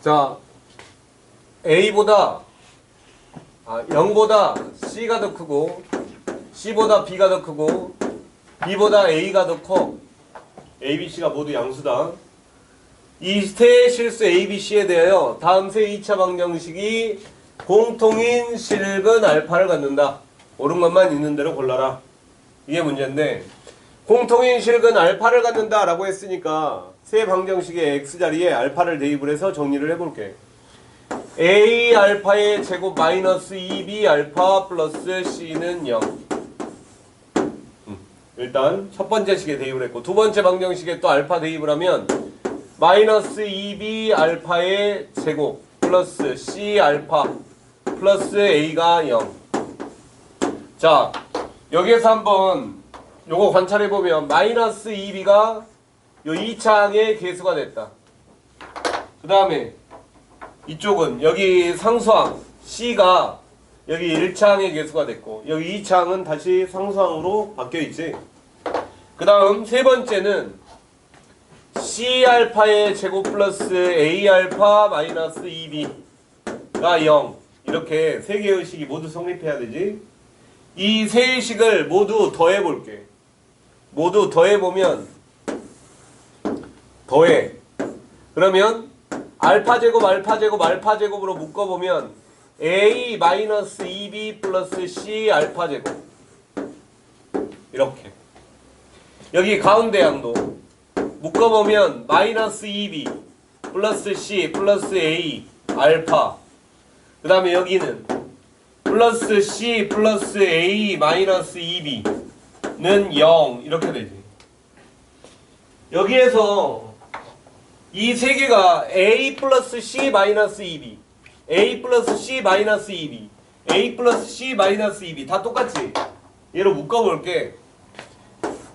자, A보다 아, 0보다 C가 더 크고 C보다 B가 더 크고 B보다 A가 더 커. A, B, C가 모두 양수다. 이세 실수 A, B, C에 대하여 다음 세 2차 방정식이 공통인 실근 알파를 갖는다. 옳은 것만 있는 대로 골라라. 이게 문제인데 공통인 실근 알파를 갖는다라고 했으니까 세 방정식의 x자리에 알파를 대입을 해서 정리를 해볼게. a 알파의 제곱 마이너스 2b 알파 플러스 c는 0. 음, 일단 첫 번째 식에 대입을 했고 두 번째 방정식에 또 알파 대입을 하면 마이너스 2b 알파의 제곱 플러스 c 알파 플러스 a가 0. 자 여기에서 한번 요거 관찰해 보면 마이너스 2b가 요 2창의 개수가 됐다. 그 다음에 이쪽은 여기 상수항 C가 여기 1창의 개수가 됐고 여기 2창은 다시 상수항으로 바뀌어 있지. 그 다음 세 번째는 C 알파의 제곱 플러스 A 알파 마이너스 2B가 0 이렇게 세 개의 식이 모두 성립해야 되지. 이 세 식을 모두 더해 볼게. 모두 더해 보면 더해. 그러면 알파 제곱 알파 제곱 알파 제곱으로 묶어 보면 a 마이너스 2b 플러스 c 알파 제곱. 이렇게. 여기 가운데 양도 묶어 보면 마이너스 2b 플러스 c 플러스 a 알파. 그 다음에 여기는 플러스 c 플러스 a 마이너스 2b는 0 이렇게 되지. 여기에서 이 세 개가 a 플러스 c 마이너스 2b, a 플러스 c 마이너스 2b, a 플러스 c 마이너스 2b 다 똑같지? 얘로 묶어볼게.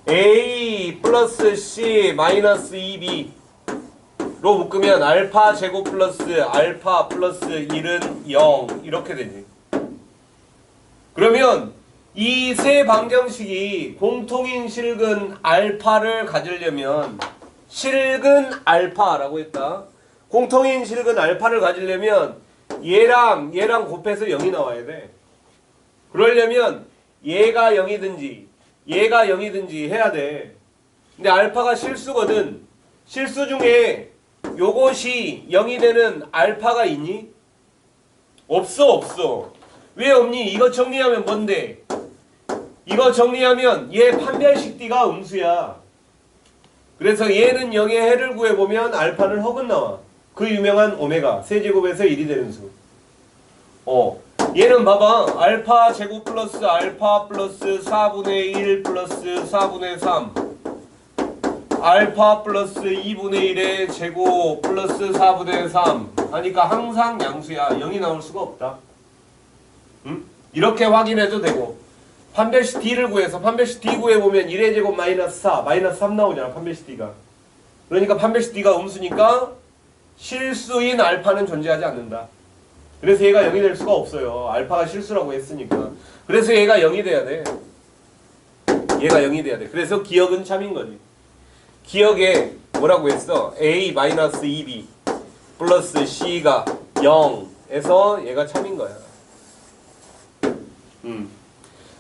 a 플러스 c 마이너스 2b로 묶으면 알파 제곱 플러스 알파 플러스 1은 0 이렇게 되지. 그러면 이 세 방정식이 공통인 실근 알파를 가지려면 실근 알파라고 했다. 공통인 실근 알파를 가지려면 얘랑 얘랑 곱해서 0이 나와야 돼. 그러려면 얘가 0이든지 얘가 0이든지 해야 돼. 근데 알파가 실수거든. 실수 중에 요것이 0이 되는 알파가 있니? 없어 없어. 왜 없니? 이거 정리하면 뭔데? 이거 정리하면 얘 판별식 D가 음수야. 그래서 얘는 0의 해를 구해보면 알파는 허근 나와. 그 유명한 오메가 세제곱에서 1이 되는 수. 어. 얘는 봐봐. 알파 제곱 플러스 알파 플러스 4분의 1 플러스 4분의 3. 알파 플러스 2분의 1의 제곱 플러스 4분의 3. 하니까 항상 양수야. 0이 나올 수가 없다. 응? 이렇게 확인해도 되고. 판별식 D를 구해서 판별식 D 구해보면 1의 제곱 마이너스 4 마이너스 3 나오잖아 판별식 D가. 그러니까 판별식 D가 음수니까 실수인 알파는 존재하지 않는다. 그래서 얘가 0이 될 수가 없어요. 알파가 실수라고 했으니까. 그래서 얘가 0이 돼야 돼. 얘가 0이 돼야 돼. 그래서 기억은 참인 거지. 기억에 뭐라고 했어? A 마이너스 2B 플러스 C가 0에서 얘가 참인 거야. 음.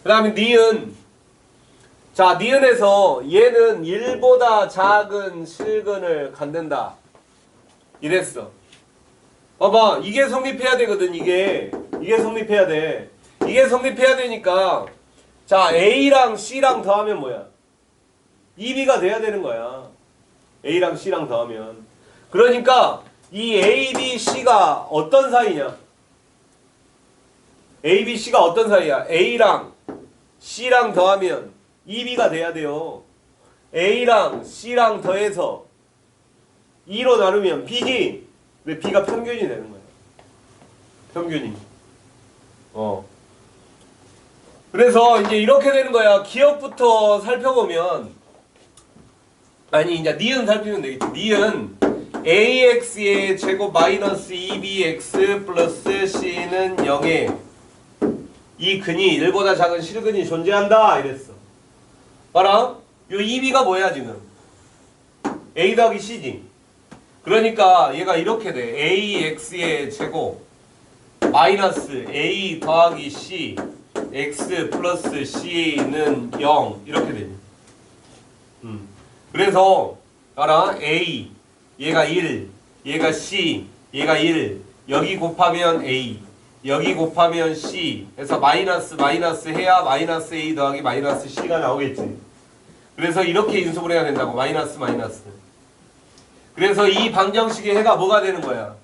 그 다음에 니은. 자 니은에서 얘는 1보다 작은 실근을 갖는다. 이랬어. 봐봐 이게 성립해야 되거든 이게. 이게 성립해야 돼. 이게 성립해야 되니까 자 A랑 C랑 더하면 뭐야? 2B가 돼야 되는 거야. A랑 C랑 더하면. 그러니까 이 A, B, C가 어떤 사이냐? A, B, C가 어떤 사이야? A랑 C랑 더하면 2B가 돼야 돼요. A랑 C랑 더해서 2로 나누면 B지. 왜 B가 평균이 되는 거야? 평균이. 어. 그래서 이제 이렇게 되는 거야. 기억부터 살펴보면 아니 이제 니은 살피면 되겠지. 니은 AX의 제곱 마이너스 2BX 플러스 C는 0에 이 근이 1보다 작은 실근이 존재한다 이랬어. 봐라 요 2B가 뭐야 지금? A 더하기 C지 그러니까 얘가 이렇게 돼. AX의 제곱 마이너스 A 더하기 C X 플러스 C는 0 이렇게 되지. 음. 그래서 알아 A. 얘가 1 얘가 C 얘가 1 여기 곱하면 A 여기 곱하면 C 해서 마이너스 마이너스 해야 마이너스 A 더하기 마이너스 C가 나오겠지. 그래서 이렇게 인수분해가 된다고 마이너스 마이너스. 그래서 이 방정식의 해가 뭐가 되는 거야?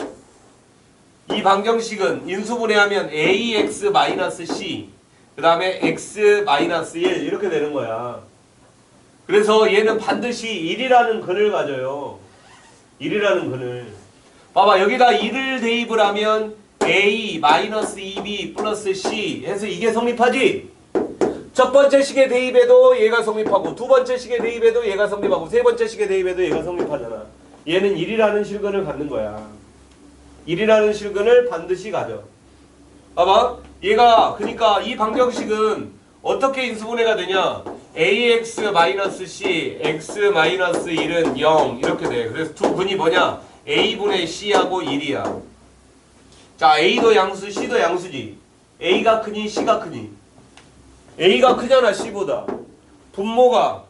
이 방정식은 인수분해하면 ax 마이너스 c 그 다음에 x 마이너스 1 이렇게 되는 거야. 그래서 얘는 반드시 1이라는 근을 가져요. 1이라는 근을. 봐봐 여기다 1을 대입을 하면 a 마이너스 2b 플러스 c 해서 이게 성립하지? 첫 번째 식의 대입에도 얘가 성립하고 두 번째 식의 대입에도 얘가 성립하고 세 번째 식의 대입에도 얘가 성립하잖아. 얘는 1이라는 실근을 갖는 거야. 1이라는 실근을 반드시 가져. 봐봐. 얘가 그러니까 이 방정식은 어떻게 인수분해가 되냐? ax-c, x-1은 0 이렇게 돼. 그래서 두 근이 뭐냐? a분의 c하고 1이야. 자, a도 양수, c도 양수지. a가 크니 c가 크니? a가 크잖아 c보다. 분모가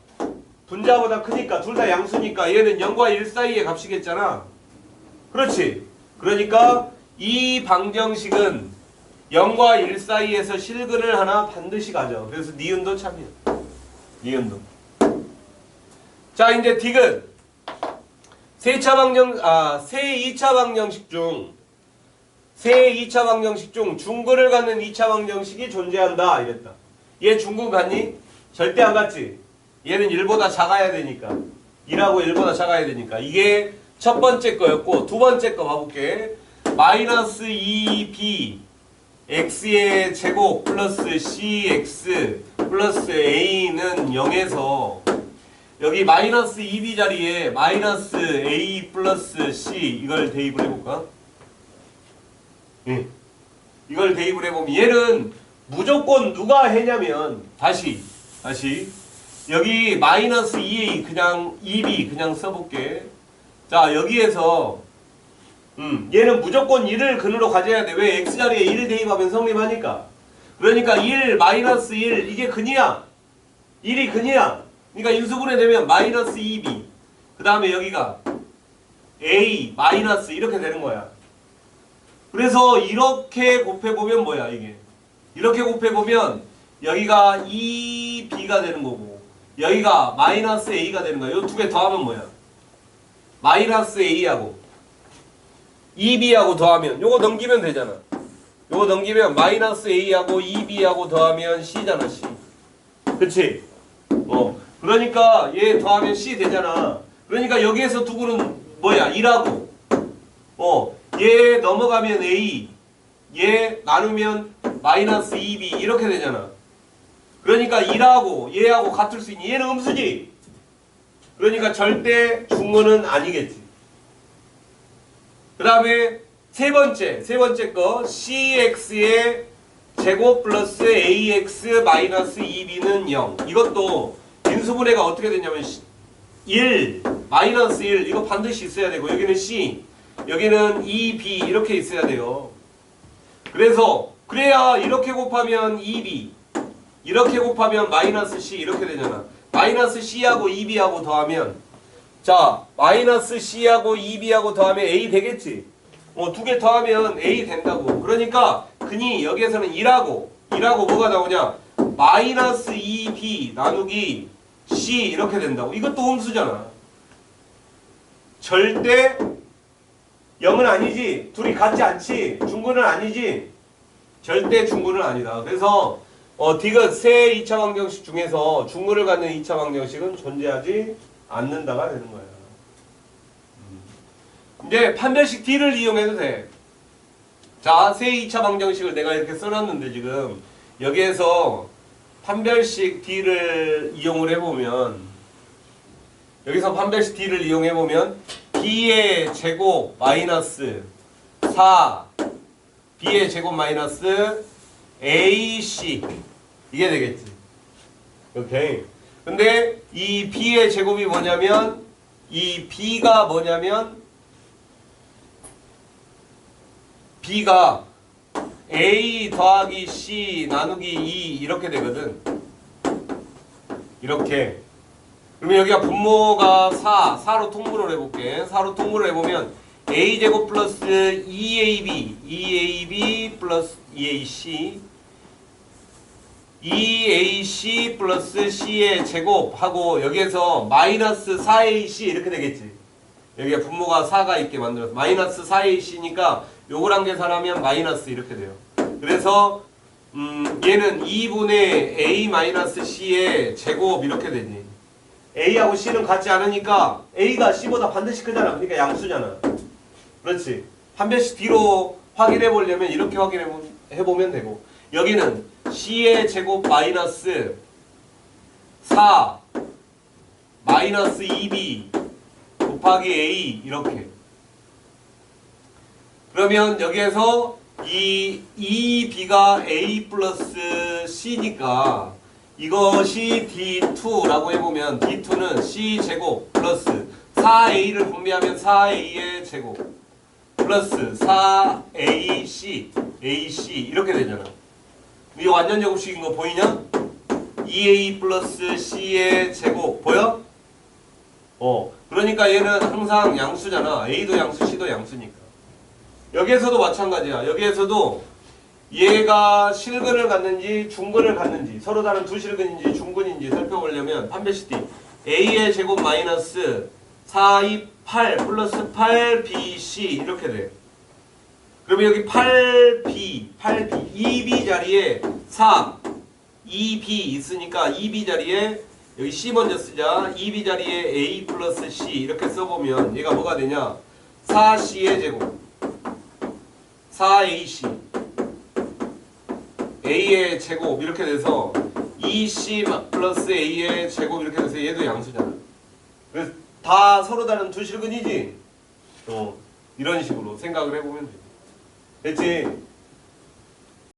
분자보다 크니까 둘 다 양수니까 얘는 0과 1 사이의 값이겠잖아. 그렇지. 그러니까 이 방정식은 0과 1 사이에서 실근을 하나 반드시 가져. 그래서 니은도 참이야. 니은도. 자, 이제 디귿. 세차 방정 아, 세 2차 방정식 중 세 2차 방정식 중 중근을 갖는 2차 방정식이 존재한다 이랬다. 얘 중근 갖니? 절대 안 갖지. 얘는 1보다 작아야 되니까. 1하고 1보다 작아야 되니까. 이게 첫 번째 거였고 두 번째 거 봐볼게. 마이너스 2b x의 제곱 플러스 cx 플러스 a는 0에서 여기 마이너스 2b 자리에 마이너스 a 플러스 c 이걸 대입을 해볼까? 예. 이걸 대입을 해보면 얘는 무조건 누가 해냐면 다시 다시 여기 마이너스 2a 그냥 2b 그냥 써볼게. 자 여기에서 음 얘는 무조건 1을 근으로 가져야 돼. 왜? x자리에 1을 대입하면 성립하니까. 그러니까 1 마이너스 1 이게 근이야. 1이 근이야. 그러니까 인수분해 되면 마이너스 2b 그 다음에 여기가 a 마이너스 이렇게 되는 거야 그래서 이렇게 곱해보면 뭐야 이게? 이렇게 곱해보면 여기가 2b가 되는 거고 여기가 마이너스 a가 되는 거야. 이 두 개 더하면 뭐야? 마이너스 a하고 2b하고 더하면 요거 넘기면 되잖아. 요거 넘기면 마이너스 a하고 2b하고 더하면 c잖아 c. 그치? 어. 그러니까 얘 더하면 c 되잖아. 그러니까 여기에서 두고는 뭐야? 1하고. 어 얘 넘어가면 a 얘 나누면 마이너스 2b 이렇게 되잖아. 그러니까 1하고 얘하고 같을 수 있니? 얘는 음수지. 그러니까 절대 중문은 아니겠지. 그 다음에 세 번째 세 번째 거 cx의 제곱 플러스 ax 마이너스 2b는 0 이것도 인수분해가 어떻게 되냐면 1 마이너스 1 이거 반드시 있어야 되고 여기는 c 여기는 2b 이렇게 있어야 돼요. 그래서 그래야 이렇게 곱하면 2b 이렇게 곱하면 마이너스 c 이렇게 되잖아. 마이너스 c하고 2b하고 더하면 자 마이너스 c하고 2b하고 더하면 a 되겠지? 어, 두 개 더하면 a 된다고. 그러니까 근이 여기에서는 1하고. 1하고 뭐가 나오냐? 마이너스 2b 나누기 c 이렇게 된다고. 이것도 음수잖아. 절대 0은 아니지 둘이 같지 않지 중근은 아니지 절대 중근은 아니다 그래서 어, 디귿 세 2차 방정식 중에서 중근을 갖는 2차 방정식은 존재하지 않는다가 되는 거야 음. 이제 판별식 D를 이용해도 돼. 자, 세 2차 방정식을 내가 이렇게 써놨는데 지금 여기에서 판별식 D를 이용을 해보면 여기서 판별식 D를 이용해보면 b의 제곱 마이너스 4 b의 제곱 마이너스 ac 이게 되겠지. 오케이. 근데 이 b의 제곱이 뭐냐면 이 b가 뭐냐면 b가 a 더하기 c 나누기 2 이렇게 되거든. 이렇게 그러면 여기가 분모가 4, 4로 통분을 해볼게. 4로 통분을 해보면 a제곱 플러스 2ab, 2ab 플러스 2ac, 2ac 플러스 c의 제곱하고 여기에서 마이너스 4ac 이렇게 되겠지. 여기가 분모가 4가 있게 만들어서 마이너스 4ac니까 요거랑 계산하면 마이너스 이렇게 돼요. 그래서 음, 얘는 2분의 a 마이너스 c의 제곱 이렇게 되지. A하고 c는 같지 않으니까 a가 c보다 반드시 크잖아. 그러니까 양수잖아. 그렇지. 한 배씩 뒤로 확인해 보려면 이렇게 확인해 보- 해보면 되고 여기는 c의 제곱 마이너스 4 마이너스 2b 곱하기 a 이렇게 그러면 여기에서 이 2b가 a 플러스 c니까 이것이 d2라고 해보면 d2는 c 제곱 플러스 4a를 분배하면 4a의 제곱 플러스 4ac ac 이렇게 되잖아 이게 완전 제곱식인 거 보이냐? 2a 플러스 c의 제곱 보여? 어 그러니까 얘는 항상 양수잖아 a도 양수 c도 양수니까 여기에서도 마찬가지야 여기에서도 얘가 실근을 갖는지 중근을 갖는지 서로 다른 두 실근인지 중근인지 살펴보려면 판별식 D. A의 제곱 마이너스 4, 2, 8 플러스 8bc 이렇게 돼. 그러면 여기 8b 8b 2b 자리에 4 2b 있으니까 2b 자리에 여기 c 먼저 쓰자. 2b 자리에 a 플러스 c 이렇게 써보면 얘가 뭐가 되냐? 4c의 제곱. 4ac a의 제곱 이렇게 돼서 2c 플러스 a의 제곱 이렇게 돼서 얘도 양수잖아. 그래서 다 서로 다른 두 실근이지. 어 이런 식으로 생각을 해보면 돼. 됐지?